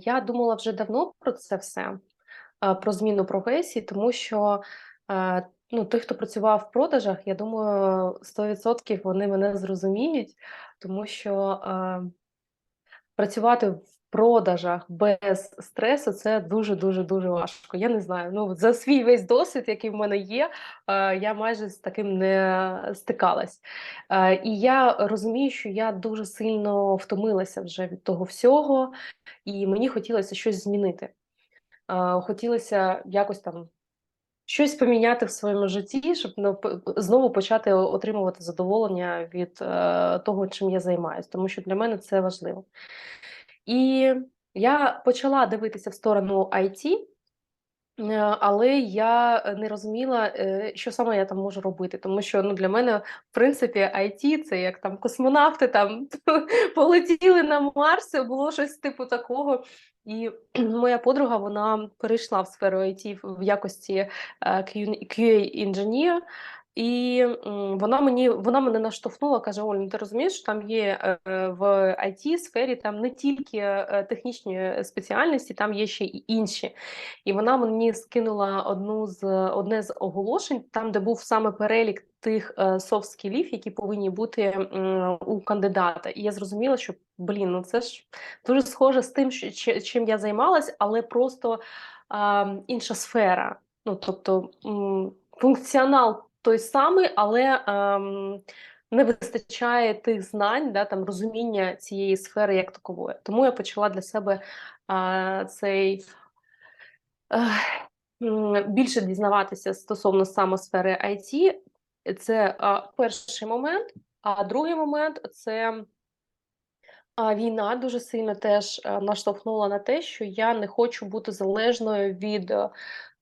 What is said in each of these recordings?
Я думала вже давно про це все, про зміну професії, тому що, ну, той, хто працював в продажах, я думаю, 100% вони мене зрозуміють, тому що, працювати в продажах без стресу- це дуже дуже дуже важко. Я не знаю, ну, за свій весь досвід, який в мене є, е, я майже з таким не стикалась. Е, і я розумію, що я дуже сильно втомилася вже від того всього, і мені хотілося щось змінити. Е, хотілося якось там щось поміняти в своєму житті, щоб знову почати отримувати задоволення від, того, чим я займаюсь, тому що для мене це важливо. І я почала дивитися в сторону IT, е, але я не розуміла, е, що саме я там можу робити, тому що, ну, для мене, в принципі, IT- це як там космонавти там полетіли на Марс, було щось типу такого. І моя подруга, вона перейшла в сферу IT в якості, е, QN QA-інженер, і, вона мені вона мене наштовхнула, каже: "Оль, ну ти розумієш, що там є, е, в IT-сфері там не тільки, е, технічні спеціальності, там є ще й інші". І вона мені скинула одну з одне з оголошень, там, де був саме перелік тих, е, софт-скілів, які повинні бути, у кандидата. І я зрозуміла, що, блін, ну це ж дуже схоже з тим, чим я займалась, але просто, інша сфера. Ну, тобто, функціонал той самий, але, ем, не вистачає тих знань, да, там, розуміння цієї сфери як такової. Тому я почала для себе, а, цей м, більше дізнаватися стосовно саме сфери IT. Це, а, перший момент. А другий момент- це а, війна дуже сильно теж, е, наштовхнула на те, що я не хочу бути залежною від,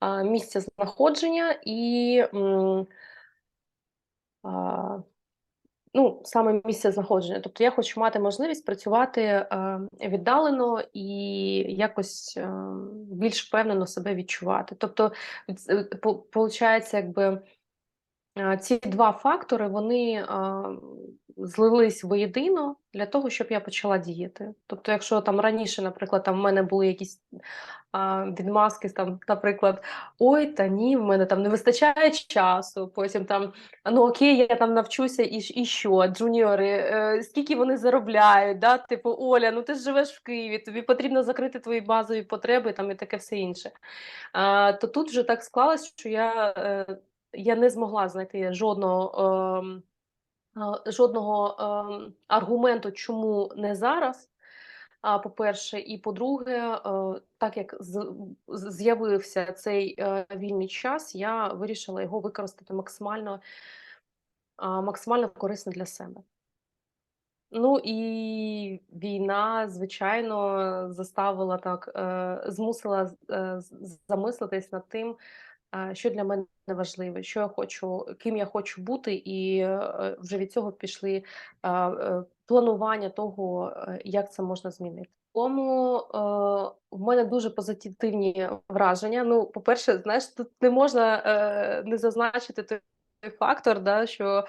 а, місця знаходження і, м а, ну, саме місце знаходження. Тобто я хочу мати можливість працювати, е, віддалено і якось, е, більш впевнено себе відчувати. Тобто, виходить, получається, якби, е, ці 2 фактори, вони, а, злились воєдино для того, щоб я почала діяти. Тобто, якщо там раніше, наприклад, там в мене були якісь, а, відмазки, там, наприклад: "Ой, та ні, в мене там не вистачає часу", потім там: "Ну, окей, я там навчуся, і і що? Джуніори, е, скільки вони заробляють?" Да, типу: "Оля, ну ти ж живеш в Києві, тобі потрібно закрити твої базові потреби", там, і таке все інше. А, то тут вже так склалось, що я, е, я не змогла знайти жодного, ем, а, жодного, ем, аргументу, чому не зараз, а, по-перше. І по-друге, е, так як з'явився цей, е, вільний час, я вирішила його використати максимально максимально корисно для себе. Ну і війна, звичайно, заставила так, е, змусила е, замислитись над тим, що для мене важливе, що я хочу, ким я хочу бути, і, е, вже від цього пішли, е, планування того, е, як це можна змінити. Тому, в мене дуже позитивні враження. Ну, по-перше, знаєш, тут не можна, не зазначити фактор, да, що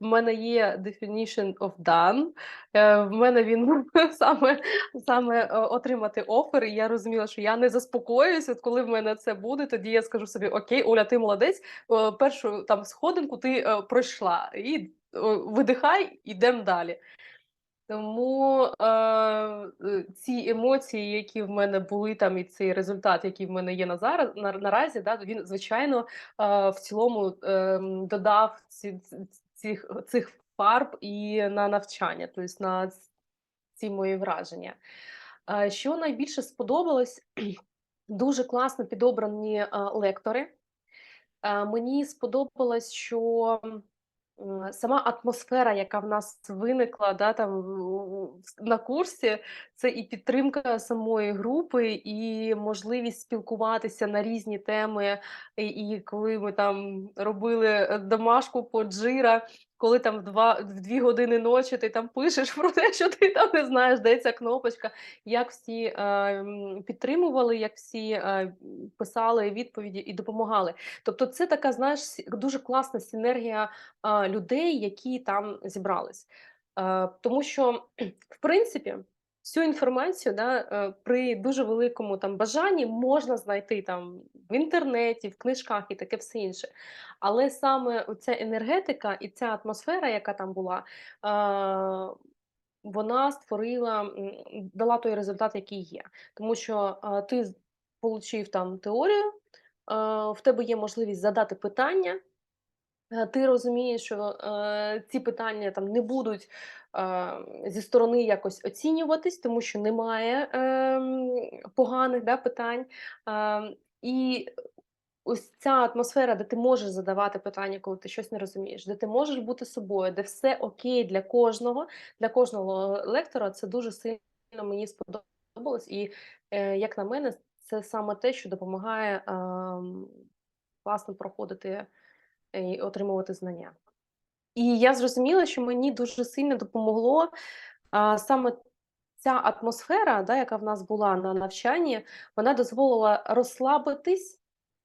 в мене є definition of done. Е, в мене він саме саме, е, отримати офер, і я розуміла, що я не заспокоююсь, коли в мене це буде, тоді я скажу собі: "Окей, Оля, ти молодець, е, першу там сходинку ти, пройшла, і, видихай, ідемо далі". Тому, е, е, ці емоції, які в мене були там, і цей результат, який в мене є на зараз на наразі, да, він, звичайно, е, в цілому, ем, додав ці цих цих фарб і на навчання, тобто на ці мої враження. Е, що найбільше сподобалось, дуже класно підобрані, е, лектори. Е, мені сподобалось, що сама атмосфера, яка в нас виникла, да, там на курсі, це і підтримка самої групи, і можливість спілкуватися на різні теми. І коли ми там робили, е, домашку по Jira, коли там в два в дві години ночі ти там пишеш про те, що ти там не знаєш, де ця кнопочка, як всі, е, підтримували, як всі, е, писали відповіді і допомагали. Тобто це така, знаєш, дуже класна синергія, е, людей, які там зібрались. Е, тому що, в принципі, всю інформацію, да, е, при дуже великому там бажанні можна знайти там в інтернеті, в книжках і таке все інше. Але саме оця енергетика і ця атмосфера, яка там була, е, вона створила, дала той результат, який є. Тому що е, ти получив там теорію, в тебе є можливість задати питання. Е, ти розумієш, що, е, ці питання там не будуть, е, зі сторони якось оцінюватись, тому що немає, ем, поганих, да, питань. Ем, і ось ця атмосфера, де ти можеш задавати питання, коли ти щось не розумієш, де ти можеш бути собою, де все окей для кожного, для кожного лектора, це дуже сильно мені сподобалось. І, е, як на мене, це саме те, що допомагає, ем, класно проходити і отримувати знання. І я зрозуміла, що мені дуже сильно допомогло, а, саме ця атмосфера, да, яка в нас була на навчанні, вона дозволила розслабитись,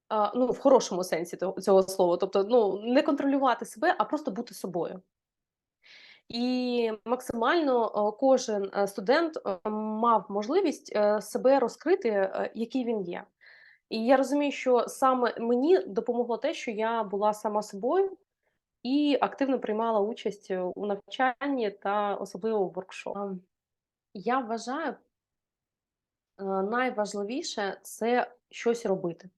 а, ну, в хорошому сенсі того цього слова. Тобто, ну, не контролювати себе, а просто бути собою. І максимально, кожен, студент, мав можливість, е, себе розкрити, е, який він є. І я розумію, що саме мені допомогло те, що я була сама собою і активно приймала участь, у навчанні та особливо в воркшопах. Я вважаю, е, найважливіше- це щось робити.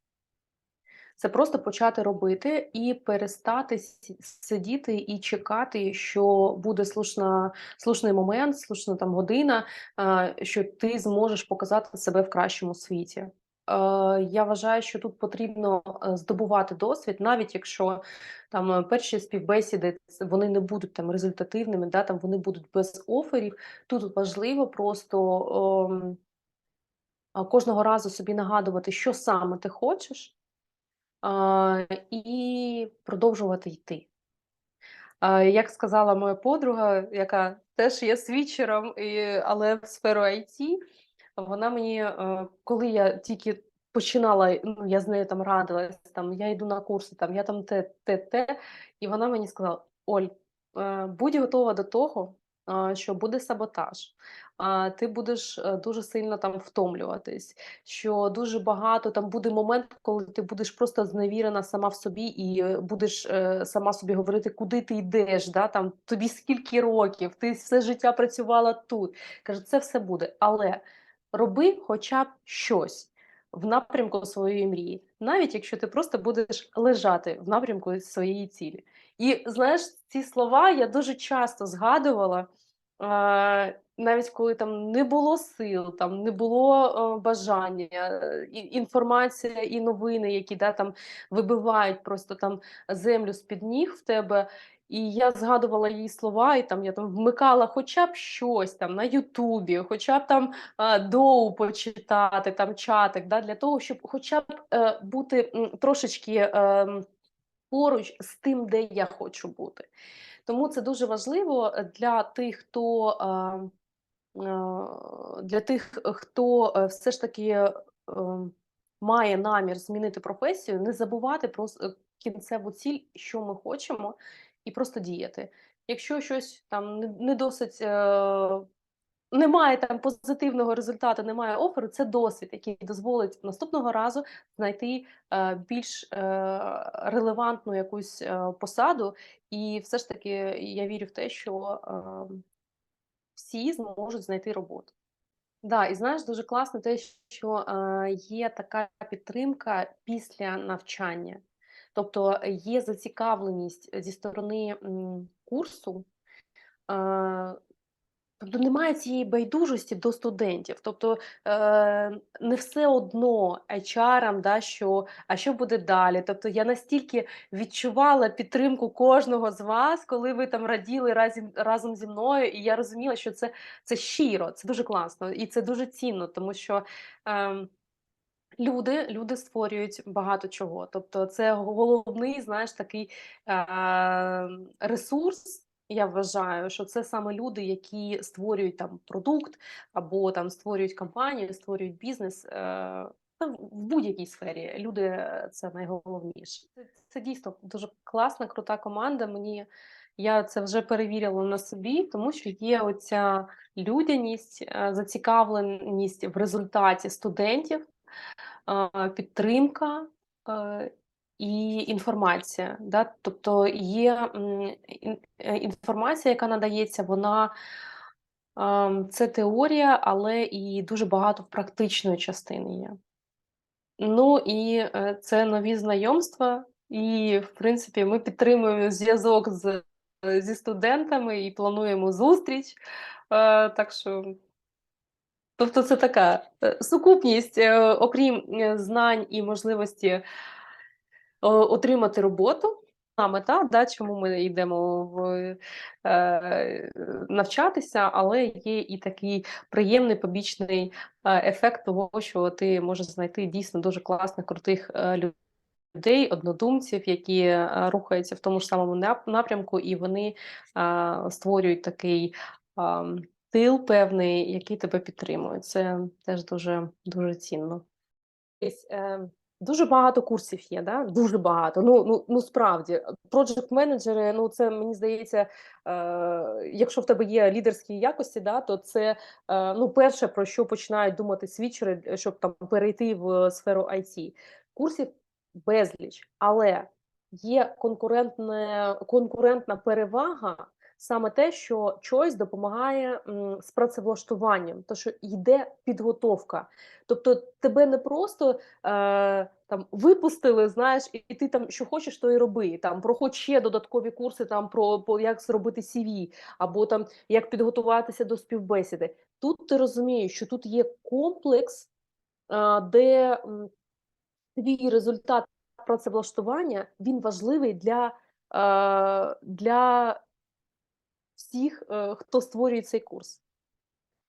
Це просто почати робити і перестати сидіти і чекати, що буде слушна слушний момент, слушна там година, що ти зможеш показати себе в кращому світі. Е, я вважаю, що тут потрібно, е, здобувати досвід, навіть якщо там, е, перші співбесіди вони не будуть там результативними, да, там вони будуть без оферів. Тут важливо просто, ем, а, кожного разу собі нагадувати, що саме ти хочеш, а, і продовжувати йти. Як сказала моя подруга, яка теж є свідчером, і, але в сферу IT, вона мені, е, коли я тільки починала, ну, я з нею там радилась, там, я йду на курси, там, я там те, те, те, і вона мені сказала: Оль, е, будь готова до того, що буде саботаж, а, ти будеш е, дуже сильно там втомлюватись, що дуже багато там буде момент, коли ти будеш просто зневірена сама в собі і е, будеш е, сама собі говорити, куди ти йдеш, да, там, тобі скільки років, ти все життя працювала тут. Каже, це все буде. Але роби хоча б щось в напрямку своєї мрії, навіть якщо ти просто будеш лежати в напрямку своєї цілі. І знаєш, ці слова я дуже часто згадувала. Навіть коли там не було сил, там не було, е, бажання, інформація і новини, які, да, там вибивають просто там землю з-під ніг в тебе. І я згадувала її слова, і там я там вмикала хоча б щось там на "Ютубі", хоча б там, а, доу почитати, там чатик, да, для того, щоб хоча б, е, бути, трошечки, ем, поруч з тим, де я хочу бути. Тому це дуже важливо, е, для тих, хто, а Е, для тих, хто, е, все ж таки, е, має намір змінити професію, не забувати про е, кінцеву ціль, що ми хочемо, і просто діяти. Якщо щось там не досить, е, немає там позитивного результату, немає оферу, це досвід, який дозволить наступного разу знайти, е, більш, е, релевантну якусь, е, посаду. І все ж таки я вірю в те, що, ем всі зможуть знайти роботу. Да, і знаєш, дуже класно те, що, е, є така підтримка після навчання. Тобто є зацікавленість зі сторони, курсу, е, Тобто немає цієї байдужості до студентів. Тобто е, не все одно HR-ам, да, що а що буде далі. Тобто я настільки відчувала підтримку кожного з вас, коли ви там раділи разом разом зі мною, і я розуміла, що це це щиро, це дуже класно і це дуже цінно, тому що. Е, Люди люди створюють багато чого. Тобто, це головний, знаєш, такий е, ресурс. Я вважаю, що це саме люди, які створюють там продукт або там створюють компанію, створюють бізнес. Е, в будь-якій сфері люди е, це найголовніше. Це, це дійсно дуже класна, крута команда. Мені Я це вже перевірила на собі, тому що є оця людяність, е, зацікавленість в результаті студентів, підтримка е, і інформація. Да? Тобто є інформація, яка надається, вона це теорія, але і дуже багато практичної частини є. Ну і е, це нові знайомства, і в принципі ми підтримуємо зв'язок з, зі студентами і плануємо зустріч. Е, так що, тобто, це така е, сукупність, е, окрім е, знань і можливості отримати роботу. А мета, да, чому ми йдемо в е, навчатися, але є і такий приємний побічний ефект того, що ти можеш знайти дійсно дуже класних, крутих людей, однодумців, які рухаються в тому ж самому напрямку, і вони е, створюють такий е, тил певний, який тебе підтримує. Це теж дуже дуже цінно. Е, Дуже багато курсів є, да? Дуже багато. Ну, ну, ну справді, project менеджери ну це мені здається, е, якщо в тебе є лідерські якості, да, то це е, ну, перше, про що починають думати свічери, е, щоб там перейти в сферу IT. Курсів безліч, але є конкурентне, конкурентна перевага. Саме те, що Choice допомагає з працевлаштуванням, то що йде підготовка. Тобто тебе не просто е, там випустили, знаєш, і, ти там що хочеш, то і роби. Там проходь ще додаткові курси там про, про як зробити CV, або там як підготуватися до співбесіди. Тут ти розумієш, що тут є комплекс, е, де твій результат працевлаштування він важливий для, е, для всіх, е, хто створює цей курс.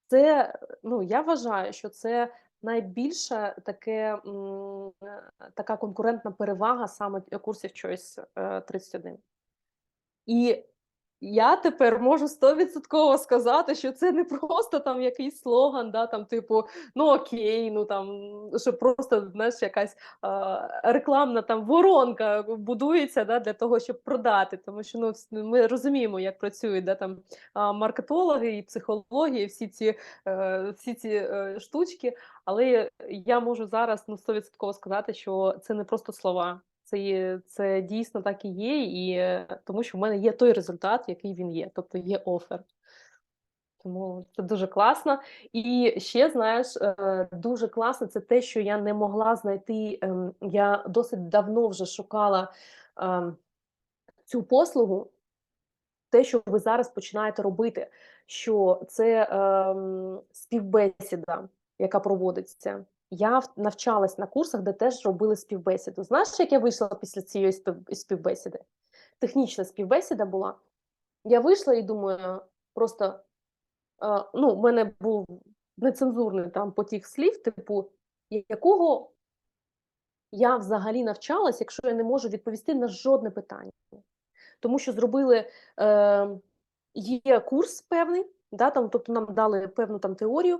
Це, ну, я вважаю, що це найбільша таке, е, така конкурентна перевага саме курсів Choice е, 31. І я тепер можу стовідсотково сказати, що це не просто там якийсь слоган, да, там, типу, ну окей, ну там, що просто знаєш, якась е, рекламна там воронка будується да, для того, щоб продати. Тому що ну, ми розуміємо, як працюють да, там, маркетологи і психологи, і всі ці, е, всі ці е, штучки. Але я можу зараз ну, стовідсотково сказати, що це не просто слова. Це є, це дійсно так і є, і е, тому що в мене є той результат, який він є, тобто є офер. Тому це дуже класно. І ще, знаєш, е, дуже класно це те, що я не могла знайти. ем, Я досить давно вже шукала ем, цю послугу, те, що ви зараз починаєте робити, що це ем, співбесіда, яка проводиться. Я навчалась на курсах, де теж робили співбесіду. Знаєш, як я вийшла після цієї співбесіди? Технічна співбесіда була. Я вийшла і думаю, просто ну, в мене був нецензурний там потік слів, типу, якого я взагалі навчалась, якщо я не можу відповісти на жодне питання тому що зробили е, є курс певний, да, там, тобто нам дали певну там теорію,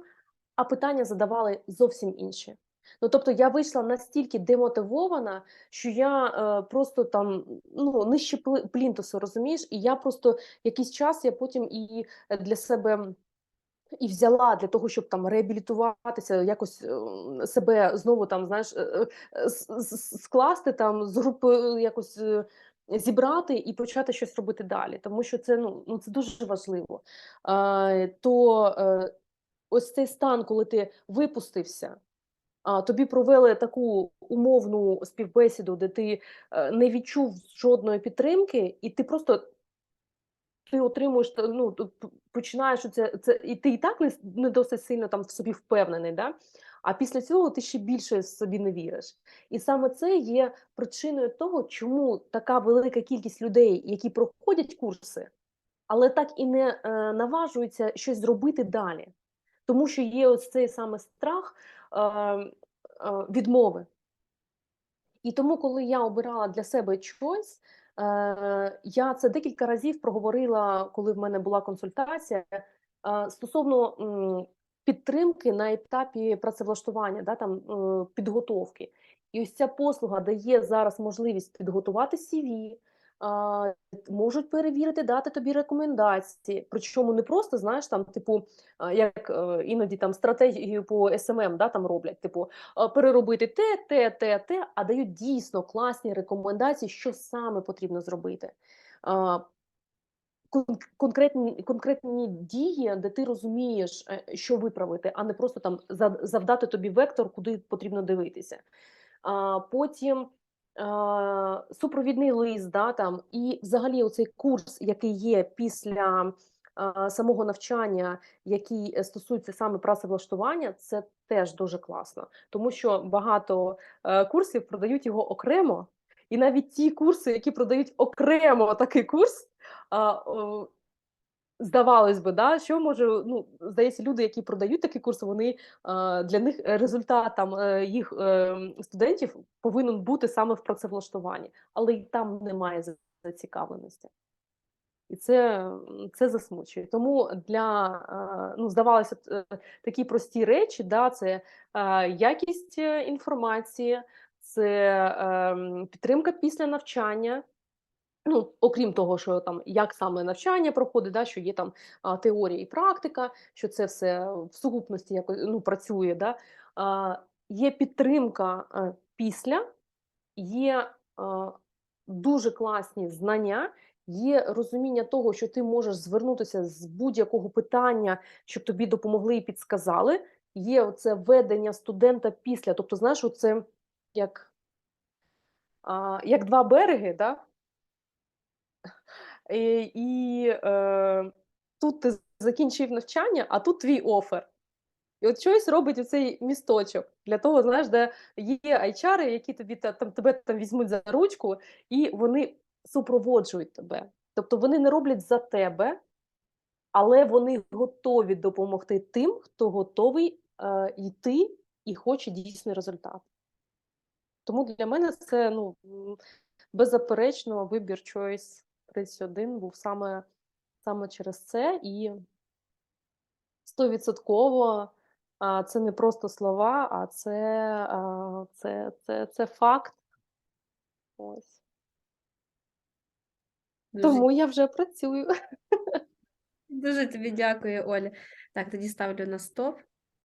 а питання задавали зовсім інші. Ну, тобто я вийшла настільки демотивована, що я е, просто там ну, нижче плінтусу, розумієш, і я просто якийсь час я потім і для себе і взяла для того, щоб там реабілітуватися, якось е, себе знову там, знаєш, е, е, скласти там з групи, е, якось е, зібрати і почати щось робити далі. Тому що це ну, ну це дуже важливо. Е, то е, ось цей стан, коли ти випустився. А тобі провели таку умовну співбесіду, де ти е, не відчув жодної підтримки, і ти просто ти отримуєш ну, починаєш оце це і ти і так не не досить сильно там в собі впевнений, да, а після цього ти ще більше собі не віриш. І саме це є причиною того, чому така велика кількість людей, які проходять курси, але так і не, е, наважуються щось зробити далі. Тому що є ось цей саме страх, е, е, відмови. І тому, коли я обирала для себе choice, е, я це декілька разів проговорила, коли в мене була консультація е, стосовно м, підтримки на етапі працевлаштування, да, там, е, підготовки. І ось ця послуга дає зараз можливість підготувати CV, можуть перевірити, дати тобі рекомендації. Причому не просто, знаєш, там, типу, як е, іноді там стратегію по SMM, да, там роблять, типу, переробити те, те, те, те, а дають дійсно класні рекомендації, що саме потрібно зробити. Конкретні, конкретні дії, де ти розумієш, е, що виправити, а не просто там завдати тобі вектор, куди потрібно дивитися. А, потім супровідний лист, да, там, і взагалі оцей курс, який є після самого навчання, який е, стосується саме працевлаштування, це теж дуже класно, тому що багато е, курсів продають його окремо, і навіть ті курси, які продають окремо такий курс, Здавалось би, да, що може, ну, здається, люди, які продають такі курси, вони для них е, результат там е, їх е, студентів повинен бути саме в працевлаштуванні, але й там немає зацікавленості. І це, це засмучує. Тому для ну, здавалося, е, такі прості речі, да, це якість е, інформації, це ем, підтримка після навчання. Ну, окрім того, що там як саме навчання проходить, да, що є там а, теорія і практика, що це все в сукупності якось ну, працює. Да, а, є підтримка а, після, є а, дуже класні знання, є розуміння того, що ти можеш звернутися з будь-якого питання, щоб тобі допомогли і підсказали. Є це ведення студента після. Тобто, знаєш, це як, як два береги, да? І, і е, тут ти закінчив навчання, а тут твій офер. І от щось робить оцей місточок для того, знаєш, де є HR, які тобі там тебе там візьмуть за ручку, і вони супроводжують тебе. Тобто вони не роблять за тебе, але вони готові допомогти тим, хто готовий е, йти і хоче дійсний результат. Тому для мене це ну, беззаперечно вибір Choice 31 був саме, саме через це, і стовідсотково це не просто слова, а це, це, це, це факт. Ось. Дуже, Тому я вже працюю. дуже тобі дякую, Оля. Так, тоді ставлю на стоп.